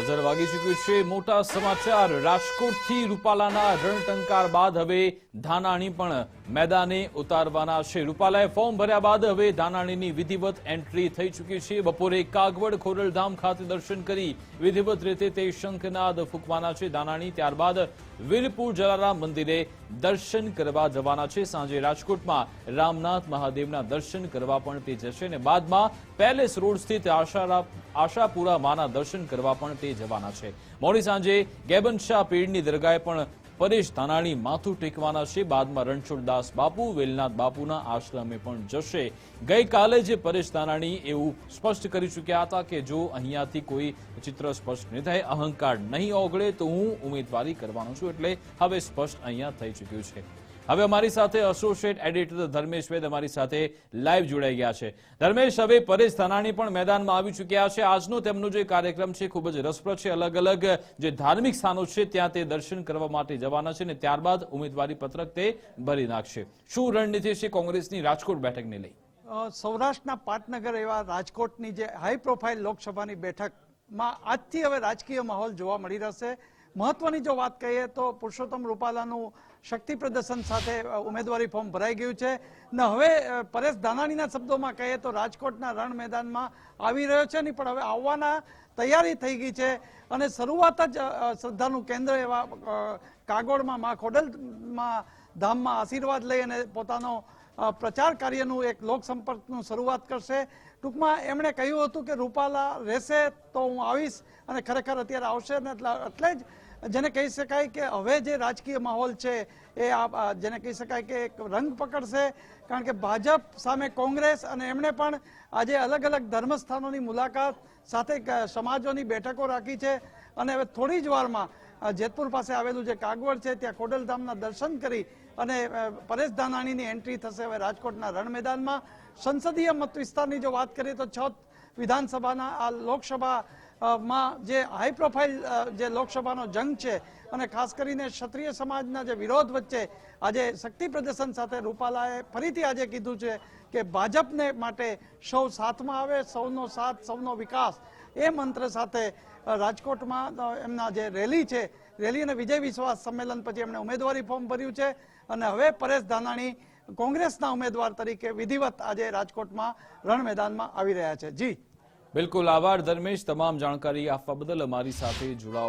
બજાર વાગી ચૂક્યું છે. મોટા સમાચાર. રાજકોટથી રૂપાલાના રણટંકાર બાદ હવે ધાનાણી પણ મેદાને ઉતારવાના છે. રૂપાલાએ ફોર્મ ભર્યા બાદ હવે ધાનાણીની વિધિવત એન્ટ્રી થઈ ચૂકી છે. બપોરે કાગવડ ખોરલધામ ખાતે દર્શન કરી વિધિવત રીતે તે શંખનાદ ફૂંકવાના છે. ધાનાણી ત્યારબાદ વીરપુર જલારામ મંદિરે દર્શન કરવા જવાના છે. સાંજે રાજકોટમાં રામનાથ મહાદેવના દર્શન કરવા પણ તે જશે અને બાદમાં પેલેસ રોડ સ્થિત આશાપુરા માના દર્શન કરવા પણ તે જવાના છે. મોડી સાંજે ગેબન શાહ પીરની દરગાહે પણ પરેશ ધાનાણી માથું ટેકવાના છે. બાદમાં રણછોડદાસ બાપુ, વેલનાથ બાપુના આશ્રમે પણ જશે. ગઈકાલે જે પરેશ ધાનાણી એવું સ્પષ્ટ કરી ચૂક્યા હતા કે જો અહીંયાથી કોઈ ચિત્ર સ્પષ્ટ નહીં થાય, અહંકાર નહીં ઓગળે, તો હું ઉમેદવારી કરવાનો છું. એટલે હવે સ્પષ્ટ અહીંયા થઈ ચૂક્યું છે. હવે અમારી સાથે એસોસિએટ એડિટર ધર્મેશ વેદ અમારી સાથે લાઈવ જોડાઈ ગયા છે. ધર્મેશ, હવે પરેશ ધાનાણી પણ મેદાનમાં આવી ચૂક્યા છે. આજનો તેમનો જે કાર્યક્રમ છે, ખૂબ જ રસપ્રદ છે. અલગ અલગ જે ધાર્મિક સ્થાનો છે, ત્યાં તે દર્શન કરવા માટે જવાના છે અને ત્યારબાદ ઉમેદવારી પત્રક તે ભરી નાખશે. શું રણનીતિ છે કોંગ્રેસની રાજકોટ બેઠકને લઈ? સૌરાષ્ટ્રના પાટનગર એવા રાજકોટની જે હાઈ પ્રોફાઇલ લોકસભાની બેઠકમાં આજથી હવે રાજકીય માહોલ જોવા મળી રહેશે. મહત્વની જો વાત કહીએ તો પુરુષોત્તમ રૂપાલાનું શક્તિ પ્રદર્શન સાથે ઉમેદવારી ફોર્મ ભરાઈ ગયું છે. ને હવે પરેશ ધાનાણીના શબ્દોમાં કહીએ તો રાજકોટના રણ મેદાનમાં આવી રહ્યો છે નહીં, પણ હવે આવવાના તૈયારી થઈ ગઈ છે. અને શરૂઆત જ શ્રદ્ધાનું કેન્દ્ર એવા કાગોળમાં મા ખોડલમાં ધામમાં આશીર્વાદ લઈ અને પોતાનો પ્રચાર કાર્યનું એક લોક સંપર્કનું શરૂઆત કરશે. ટૂંકમાં એમણે કહ્યું હતું કે રૂપાલા રહેશે તો હું આવીશ અને ખરેખર અત્યારે આવશે ને એટલે જ જેને કહી શકાય કે હવે જે રાજકીય માહોલ છે એ જેને કહી શકાય કે એક રંગ પકડશે. કારણ કે ભાજપ સામે કોંગ્રેસ અને એમણે પણ આજે અલગ અલગ ધર્મસ્થાનોની મુલાકાત, સાથે સમાજોની બેઠકો રાખી છે. અને હવે થોડી જ વારમાં જેતપુર પાસે આવેલું જે કાગવડ છે, ત્યાં ખોડલધામના દર્શન કરી અને પરેશ ધાનાણીની એન્ટ્રી થશે હવે રાજકોટના રણ મેદાનમાં સંસદીય મત વિસ્તારની જો વાત કરીએ તો છ વિધાનસભાના, આ લોકસભા માં જે હાઈ પ્રોફાઇલ જે લોકસભાનો જંગ છે અને ખાસ કરીને ક્ષત્રિય સમાજના જે વિરોધ વચ્ચે આજે શક્તિ પ્રદર્શન સાથે રૂપાલાએ ફરીથી આજે કીધું છે કે ભાજપને માટે સૌ સાથમાં આવે, સૌનો સાથ, સૌનો વિકાસ. એ મંત્ર સાથે રાજકોટમાં એમના જે રેલી છે, રેલી અને વિજય વિશ્વાસ સંમેલન પછી એમણે ઉમેદવારી ફોર્મ ભર્યું છે અને હવે પરેશ ધાનાણી કોંગ્રેસના ઉમેદવાર તરીકે વિધિવત આજે રાજકોટમાં રણ મેદાનમાં આવી રહ્યા છે. જી. બિલકુલ આભાર ધર્મેશ. તમામ જાણકારી આપવા બદલ અમારી સાથે જોડાવા